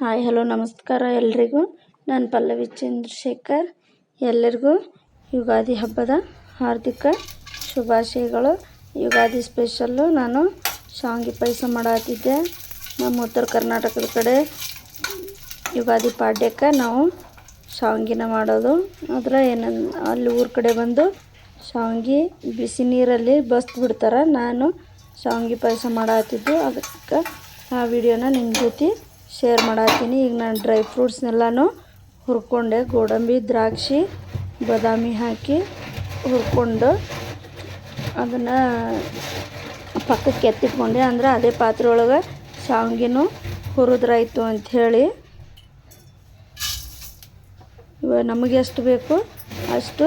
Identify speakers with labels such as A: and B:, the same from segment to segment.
A: Hi, hello, ನಮಸ್ಕಾರ ಎಲ್ರಿಗೂ. ನಾನು ಪಲ್ಲವಿ ಚಂದ್ರಶೇಖರ್. ಎಲ್ಲರಿಗೂ ಯುಗಾದಿ ಹಬ್ಬದ ಹಾರ್ದಿಕ ಶುಭಾಶಯಗಳು. ಯುಗಾದಿ ಸ್ಪೆಷಲ್ಲು ನಾನು ಶಾವಿಗೆ ಪಾಯಸ ಮಾಡತ್ತಿದ್ದೆ ನಮ್ಮ ಉತ್ತರ ಕರ್ನಾಟಕದ ಕಡೆ ಯುಗಾದಿ ಪಾಡ್ಯಕ್ಕೆ ನಾವು ಶಾವಿಗೆನ ಮಾಡೋದು. ಅದರ ಏನನ್, ಅಲ್ಲಿ ಊರ ಕಡೆ ಬಂದು ಶಾವಿಗೆ ಬಿಸಿ ನೀರಲ್ಲಿ ಬಸ್ದು ಬಿಡ್ತಾರೆ. ನಾನು ಶಾವಿಗೆ ಪಾಯಸ ಮಾಡತ್ತಿದ್ದು ಅದಕ್ಕೆ ಆ ವಿಡಿಯೋನ ನಿಮ್ಮ ಜೊತೆ ಶೇರ್ ಮಾಡತ್ತೀನಿ ಈಗ ನಾನು ಡ್ರೈ ಫ್ರೂಟ್ಸ್ನೆಲ್ಲನೂ ಹುರ್ಕೊಂಡೆ. ಗೋಡಂಬಿ, ದ್ರಾಕ್ಷಿ, ಬಾದಾಮಿ ಹಾಕಿ ಹುರ್ಕೊಂಡು ಅದನ್ನು ಪಕ್ಕಕ್ಕೆ ಎತ್ತಿಟ್ಕೊಂಡೆ. ಅಂದ್ರೆ ಅದೇ ಪಾತ್ರೆ ಒಳಗೆ ಶಾವಿಗೆನೂ ಹುರಿದ್ರಾಯ್ತು ಅಂಥೇಳಿ. ಇವಾಗ ನಮಗೆ ಎಷ್ಟು ಬೇಕು ಅಷ್ಟು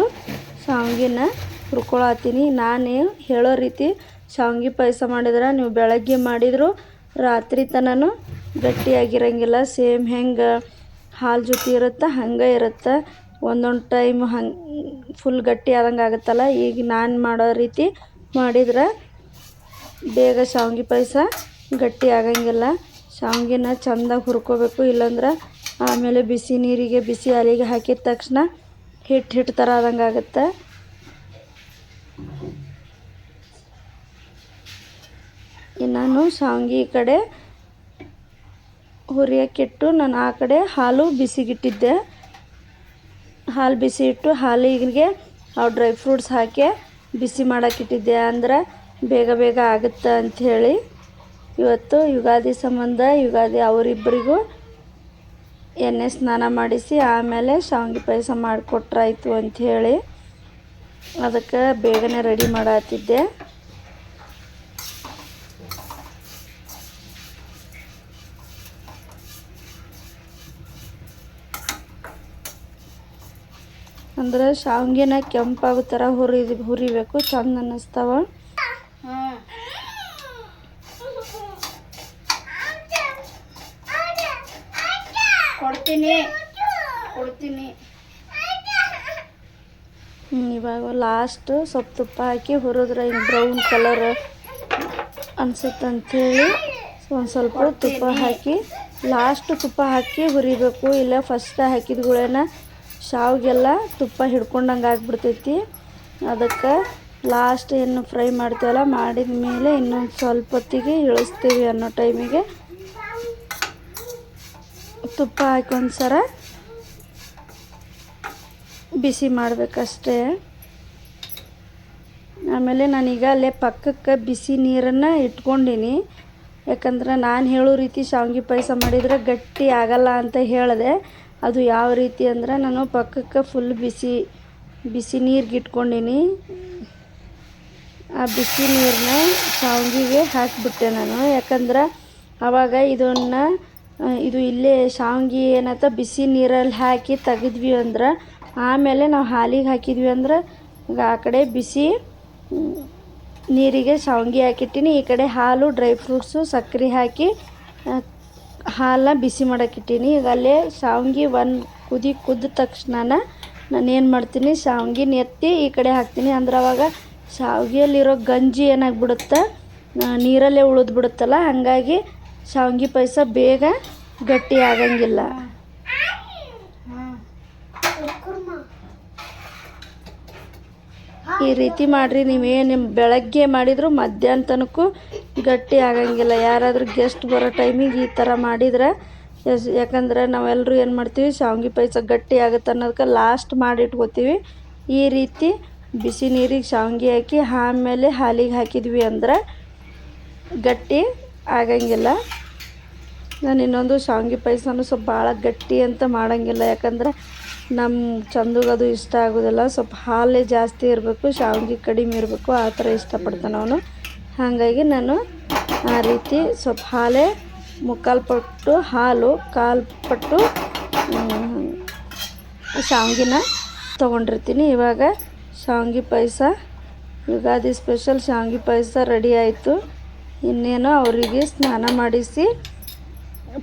A: ಶಾವಿಗೆನ ಹುರ್ಕೊಳತ್ತೀನಿ ನಾನು ಹೇಳೋ ರೀತಿ ಶಾವಿಗೆ ಪಾಯಸ ಮಾಡಿದ್ರೆ ನೀವು ಬೆಳಗ್ಗೆ ಮಾಡಿದರೂ ರಾತ್ರಿ ತನಕ ಗಟ್ಟಿಯಾಗಿರಂಗಿಲ್ಲ. ಸೇಮ್ ಹೆಂಗೆ ಹಾಲು ಜೊತೆ ಇರುತ್ತೆ, ಹಂಗೆ ಇರುತ್ತೆ. ಒಂದೊಂದು ಟೈಮ್ ಹಂಗೆ ಫುಲ್ ಗಟ್ಟಿ ಆದಂಗೆ ಆಗುತ್ತಲ್ಲ. ಈಗ ನಾನು ಮಾಡೋ ರೀತಿ ಮಾಡಿದ್ರೆ ಬೇಗ ಶಾವ್ಗೆ ಪಾಯಸ ಗಟ್ಟಿ ಆಗಂಗಿಲ್ಲ. ಶಾವ್ಗೆನ ಚೆಂದಾಗಿ ಹುರ್ಕೋಬೇಕು. ಇಲ್ಲಾಂದ್ರೆ ಆಮೇಲೆ ಬಿಸಿ ನೀರಿಗೆ, ಬಿಸಿ ಅಲಿಗೆ ಹಾಕಿದ ತಕ್ಷಣ ಹಿಟ್ಟು ಹಿಟ್ಟು ಥರ ಆದಂಗೆ ಆಗುತ್ತೆ. ನಾನು ಶಾವ್ಗೆ ಕಡೆ ಹುರಿಯೋಕ್ಕಿಟ್ಟು ನಾನು ಆ ಕಡೆ ಹಾಲು ಬಿಸಿಗಿಟ್ಟಿದ್ದೆ. ಹಾಲು ಬಿಸಿ ಇಟ್ಟು ಹಾಲಿಗೆ ಆ ಡ್ರೈ ಫ್ರೂಟ್ಸ್ ಹಾಕಿ ಬಿಸಿ ಮಾಡೋಕ್ಕಿಟ್ಟಿದ್ದೆ. ಅಂದ್ರೆ ಬೇಗ ಬೇಗ ಆಗುತ್ತೆ ಅಂಥೇಳಿ. ಇವತ್ತು ಯುಗಾದಿ ಸಂಬಂಧ, ಯುಗಾದಿ ಅವರಿಬ್ಬರಿಗೂ ಎಣ್ಣೆ ಸ್ನಾನ ಮಾಡಿಸಿ ಆಮೇಲೆ ಶಾವಿಗೆ ಪಾಯಸ ಮಾಡಿಕೊಟ್ರಾಯ್ತು ಅಂಥೇಳಿ. ಅದಕ್ಕೆ ಬೇಗನೆ ರೆಡಿ ಮಾಡತ್ತಿದ್ದೆ ಅಂದ್ರೆ ಶಾವ್ಗೆನ ಕೆಂಪಾಗೋ ಥರ ಹುರಿ ಹುರಿಬೇಕು ಚಂದ ಅನ್ನಿಸ್ತಾವ.
B: ಕೊಡ್ತೀನಿ
A: ಇವಾಗ ಲಾಸ್ಟ್ ಸ್ವಲ್ಪ ತುಪ್ಪ ಹಾಕಿ ಹುರಿದ್ರೆ ಹಿಂಗೆ ಬ್ರೌನ್ ಕಲರ್ ಅನ್ಸುತ್ತೆ ಅಂಥೇಳಿ ಒಂದು ಸ್ವಲ್ಪ ತುಪ್ಪ ಹಾಕಿ ಲಾಸ್ಟ್ ತುಪ್ಪ ಹಾಕಿ ಹುರಿಬೇಕು ಇಲ್ಲ ಫಸ್ಟ್ ಹಾಕಿದ್ಗಳೇನ ಶಾವ್ಗೆಲ್ಲ ತುಪ್ಪ ಹಿಡ್ಕೊಂಡಂಗೆ ಆಗಿಬಿಡ್ತೈತಿ. ಅದಕ್ಕೆ ಲಾಸ್ಟ್ ಏನು ಫ್ರೈ ಮಾಡ್ತೀವಲ್ಲ, ಮಾಡಿದ ಮೇಲೆ ಇನ್ನೊಂದು ಸ್ವಲ್ಪ ಹೊತ್ತಿಗೆ ಇಳಿಸ್ತೀವಿ ಅನ್ನೋ ಟೈಮಿಗೆ ತುಪ್ಪ ಹಾಕಿ ಒಂದು ಸರ ಬಿಸಿ ಮಾಡಬೇಕಷ್ಟೇ. ಆಮೇಲೆ ನಾನೀಗ ಅಲ್ಲೇ ಪಕ್ಕಕ್ಕೆ ಬಿಸಿ ನೀರನ್ನು ಇಟ್ಕೊಂಡಿನಿ. ಯಾಕಂದ್ರೆ ನಾನು ಹೇಳೋ ರೀತಿ ಶಾವ್ಗೆ ಪಾಯಸ ಮಾಡಿದರೆ ಗಟ್ಟಿ ಆಗಲ್ಲ ಅಂತ ಹೇಳಿದೆ. ಅದು ಯಾವ ರೀತಿ ಅಂದ್ರೆ ನಾನು ಪಕ್ಕಕ್ಕೆ ಫುಲ್ ಬಿಸಿ ಬಿಸಿ ನೀರಿಗೆ ಇಟ್ಕೊಂಡೀನಿ. ಆ ಬಿಸಿ ನೀರನ್ನ ಶಾವಿಗೆಗೆ ಹಾಕಿಬಿಟ್ಟೆ ನಾನು. ಯಾಕಂದ್ರೆ ಆವಾಗ ಇದನ್ನು, ಇದು ಇಲ್ಲೇ ಶಾವಿಗೆ ಏನತ್ತ ಬಿಸಿ ನೀರಲ್ಲಿ ಹಾಕಿ ತೆಗೆದ್ವಿ ಅಂದ್ರೆ ಆಮೇಲೆ ನಾವು ಹಾಲಿಗೆ ಹಾಕಿದ್ವಿ ಅಂದ್ರೆ ಆ ಕಡೆ ಬಿಸಿ ನೀರಿಗೆ ಶಾವಿಗೆ ಹಾಕಿಟ್ಟಿನಿ. ಈ ಕಡೆ ಹಾಲು, ಡ್ರೈ ಫ್ರೂಟ್ಸು, ಸಕ್ಕರೆ ಹಾಕಿ ಹಾಲನ್ನ ಬಿಸಿ ಮಾಡೋಕ್ಕಿಟ್ಟೀನಿ ಈಗ ಅಲ್ಲೇ ಶಾವ್ಗೆ ಒಂದು ಕುದಿ ಕುದ್ದ ತಕ್ಷಣ ನಾನೇನು ಮಾಡ್ತೀನಿ, ಶಾವ್ಗೆನ ಎತ್ತಿ ಈ ಕಡೆ ಹಾಕ್ತೀನಿ. ಅಂದ್ರೆ ಅವಾಗ ಶಾವ್ಗೆಯಲ್ಲಿರೋ ಗಂಜಿ ಏನಾಗ್ಬಿಡುತ್ತೆ? ನೀರಲ್ಲೇ ಉಳಿದ್ಬಿಡುತ್ತಲ್ಲ ಹಾಗಾಗಿ ಶಾವ್ಗೆ ಪಾಯಸ ಬೇಗ ಗಟ್ಟಿ ಆಗಂಗಿಲ್ಲ. ಈ ರೀತಿ ಮಾಡಿರಿ. ನೀವೇನು ಬೆಳಗ್ಗೆ ಮಾಡಿದರೂ ಮಧ್ಯಾಹ್ನ ತನಕ ಗಟ್ಟಿ ಆಗಂಗಿಲ್ಲ. ಯಾರಾದರೂ ಗೆಸ್ಟ್ ಬರೋ ಟೈಮಿಗೆ ಈ ಥರ ಮಾಡಿದ್ರೆ, ಎಸ್, ಯಾಕಂದ್ರೆ ನಾವೆಲ್ಲರೂ ಏನು ಮಾಡ್ತೀವಿ, ಶಾವ್ಗೆ ಪಾಯಸ ಗಟ್ಟಿ ಆಗುತ್ತೆ ಅನ್ನೋದಕ್ಕೆ ಲಾಸ್ಟ್ ಮಾಡಿ ಇಟ್ಕೋತೀವಿ ಈ ರೀತಿ ಬಿಸಿ ನೀರಿಗೆ ಶಾವ್ಗೆ ಹಾಕಿ, ಆಮೇಲೆ ಹಾಲಿಗೆ ಹಾಕಿದ್ವಿ ಅಂದ್ರೆ ಗಟ್ಟಿ ಆಗಂಗಿಲ್ಲ. ನಾನು ಇನ್ನೊಂದು ಶಾವ್ಗೆ ಪಾಯಸನೂ ಸ್ವಲ್ಪ ಭಾಳ ಗಟ್ಟಿ ಅಂತ ಮಾಡೋಂಗಿಲ್ಲ. ಯಾಕಂದ್ರೆ ನಮ್ಮ ಚಂದುಗದು ಇಷ್ಟ ಆಗೋದಿಲ್ಲ. ಸ್ವಲ್ಪ ಹಾಲೇ ಜಾಸ್ತಿ ಇರಬೇಕು, ಶಾವಿಗೆ ಕಡಿಮೆ ಇರಬೇಕು, ಆ ಥರ ಇಷ್ಟಪಡ್ತಾನೆ ಅವನು. ಹಾಗಾಗಿ ನಾನು ಆ ರೀತಿ ಸ್ವಲ್ಪ ಹಾಲೇ ಮುಕ್ಕಾಲು ಪಟ್ಟು ಹಾಲು, ಕಾಲು ಪಟ್ಟು ಶಾವಿಗೆನ ತೊಗೊಂಡಿರ್ತೀನಿ. ಇವಾಗ ಶಾವಿಗೆ ಪಾಯಸ, ಯುಗಾದಿ ಸ್ಪೆಷಲ್ ಶಾವಿಗೆ ಪಾಯಸ ರೆಡಿ ಆಯಿತು. ಇನ್ನೇನು ಅವರಿಗೆ ಸ್ನಾನ ಮಾಡಿಸಿ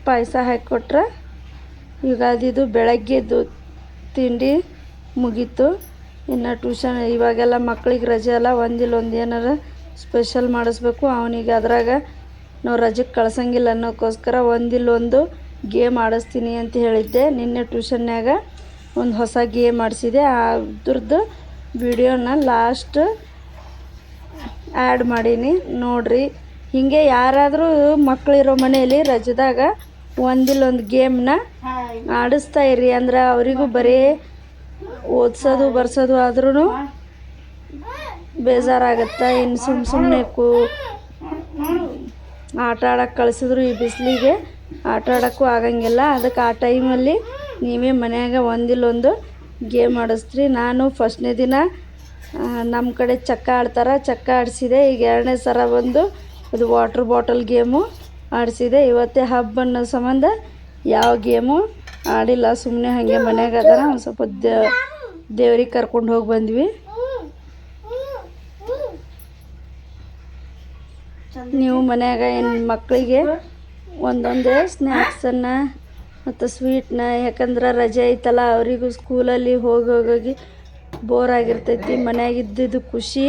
A: ಪಾಯಸ ಹಾಕಿಕೊಟ್ರೆ ಯುಗಾದಿದು ಬೆಳಗ್ಗೆದು ತಿಂಡಿ ಮುಗೀತು. ಇನ್ನು ಟ್ಯೂಷನ್ ಇವಾಗೆಲ್ಲ ಮಕ್ಳಿಗೆ ರಜೆ ಅಲ್ಲ, ಒಂದಿಲ್ಲ ಒಂದು ಏನಾರ ಸ್ಪೆಷಲ್ ಮಾಡಿಸ್ಬೇಕು. ಅವನಿಗೆ ಅದ್ರಾಗ ನಾವು ರಜೆಗೆ ಕಳ್ಸಂಗಿಲ್ಲ ಅನ್ನೋಕ್ಕೋಸ್ಕರ ಒಂದಿಲ್ಲೊಂದು ಗೇಮ್ ಆಡಿಸ್ತೀನಿ ಅಂತ ಹೇಳಿದ್ದೆ. ನಿನ್ನೆ ಟ್ಯೂಷನ್ನಾಗ ಒಂದು ಹೊಸ ಗೇಮ್ ಆಡಿಸಿದೆ ಅದ್ರದ್ದು ವಿಡಿಯೋನ ಲಾಸ್ಟ್ ಆ್ಯಡ್ ಮಾಡೀನಿ. ನೋಡ್ರಿ. ಹೀಗೆ ಯಾರಾದರೂ ಮಕ್ಕಳಿರೋ ಮನೆಯಲ್ಲಿ ರಜದಾಗ ಒಂದಿಲ್ಲೊಂದು ಗೇಮ್ನ ಆಡಿಸ್ತಾ ಇರಿ ಅಂದ್ರೆ ಅವರಿಗೂ ಬರೀ ಓದ್ಸೋದು, ಬರ್ಸೋದು ಆದ್ರೂ ಬೇಜಾರಾಗತ್ತೆ. ಇನ್ನು ಸುಮ್ಮ ಸುಮ್ಮನೆ ಕೂ ಆಟ ಆಡೋಕೆ ಕಳಿಸಿದ್ರು ಈ ಬಿಸಿಲಿಗೆ. ಆಟ ಆಡೋಕ್ಕೂ ಆಗಂಗಿಲ್ಲ. ಅದಕ್ಕೆ ಆ ಟೈಮಲ್ಲಿ ನೀವೇ ಮನ್ಯಾಗ ಒಂದಿಲ್ಲೊಂದು ಗೇಮ್ ಆಡಿಸ್ತ್ರಿ. ನಾನು ಫಸ್ಟ್ನೇ ದಿನ ನಮ್ಮ ಕಡೆ ಚಕ್ಕ ಆಡ್ತಾರೆ. ಚಕ್ಕ ಆಡಿಸಿದೆ. ಈಗ ಎರಡನೇ ಸರ ಬಂದು ಅದು ವಾಟ್ರ್ ಬಾಟಲ್ ಗೇಮು ಆಡಿಸಿದೆ. ಇವತ್ತೇ ಹಬ್ಬ ಅನ್ನೋ ಸಂಬಂಧ ಯಾವ ಗೇಮು ಆಡಿಲ್ಲ ಸುಮ್ಮನೆ ಹಾಗೆ ಮನ್ಯಾಗ ಅದಾರ. ಒಂದು ಸ್ವಲ್ಪ ದೇವ್ ದೇವ್ರಿಗೆ ಕರ್ಕೊಂಡು ಹೋಗಿ ಬಂದ್ವಿ. ನೀವು ಮನ್ಯಾಗ ಏನು ಮಕ್ಕಳಿಗೆ ಒಂದೊಂದೇ ಸ್ನ್ಯಾಕ್ಸನ್ನು ಮತ್ತು ಸ್ವೀಟ್ನ ಯಾಕಂದ್ರೆ ರಜೆ ಐತಲ್ಲ, ಅವರಿಗೂ ಸ್ಕೂಲಲ್ಲಿ ಹೋಗಿ ಹೋಗೋಗಿ ಬೋರ್ ಆಗಿರ್ತೈತಿ. ಮನ್ಯಾಗ ಇದ್ದಿದ್ದು ಖುಷಿ,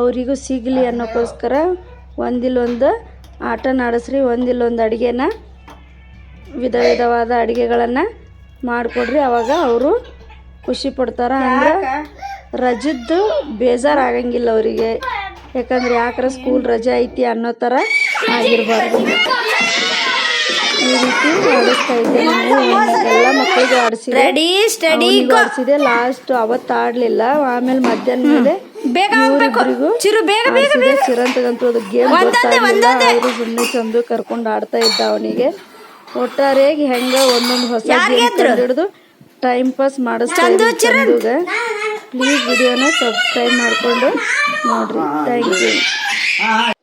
A: ಅವರಿಗೂ ಸಿಗಲಿ ಅನ್ನೋಕ್ಕೋಸ್ಕರ ಒಂದಿಲ್ಲೊಂದು ಆಟ ಆಡಿಸ್ರಿ, ಒಂದಿಲ್ಲೊಂದು ಅಡುಗೆನ ವಿಧ ವಿಧವಾದ ಅಡುಗೆಗಳನ್ನು ಮಾಡಿಕೊಡ್ರಿ. ಅವಾಗ ಅವರು ಖುಷಿ ಪಡ್ತಾರೆ. ಅಂದ್ರೆ ರಜದ್ದು ಬೇಜಾರಾಗಂಗಿಲ್ಲ ಅವರಿಗೆ. ಯಾಕಂದ್ರೆ ಯಾಕ್ರ ಸ್ಕೂಲ್ ರಜೆ ಐತಿ ಅನ್ನೋ ಥರ ಆಗಿರ್ಬಾರ್ದು. ಈ ರೀತಿ ಆಡಿಸ್ತಾ ಇದ್ದೆ ನಾನು ಎಲ್ಲ ಮಕ್ಕಳಿಗೆ ಆಡಿಸಿದೆ.
B: ಸ್ಟಡಿ
A: ಅವ್ನಿಗೂ ಆಡಿಸಿದೆ. ಲಾಸ್ಟ್ ಅವತ್ತು ಆಡಲಿಲ್ಲ. ಆಮೇಲೆ ಮಧ್ಯಾಹ್ನ ಮೇಲೆ
B: ಬೇಗ
A: ಇವ್ರಿಬ್ರಿಗೂ
B: ಚಿರು ಬೇಗ
A: ಆಡ್ಸಿದೆ. ಚಿರಂತಗಂತೂ ಅದು ಗೇಮ್ ಗೊತ್ತಾಗಲಿಲ್ಲ ಅವರು ಸುಮ್ಮನೆ ಚಂದು ಕರ್ಕೊಂಡು ಆಡ್ತಾ ಇದ್ದ ಅವನಿಗೆ. ಒಟ್ಟಾರೆಯಾಗಿ ಹೆಂಗ ಒಂದೊಂದು ಹೊಸ ಹಿಡಿದು ಟೈಮ್ ಪಾಸ್ ಮಾಡಿಸ್ತಾ ಇದ್ದೀನಿ ಚಂದುಗ. ಪ್ಲೀಸ್ ವಿಡಿಯೋನ ಸಬ್ಸ್ಕ್ರೈಬ್ ಮಾಡಿಕೊಂಡು ನೋಡ್ರಿ. Thank you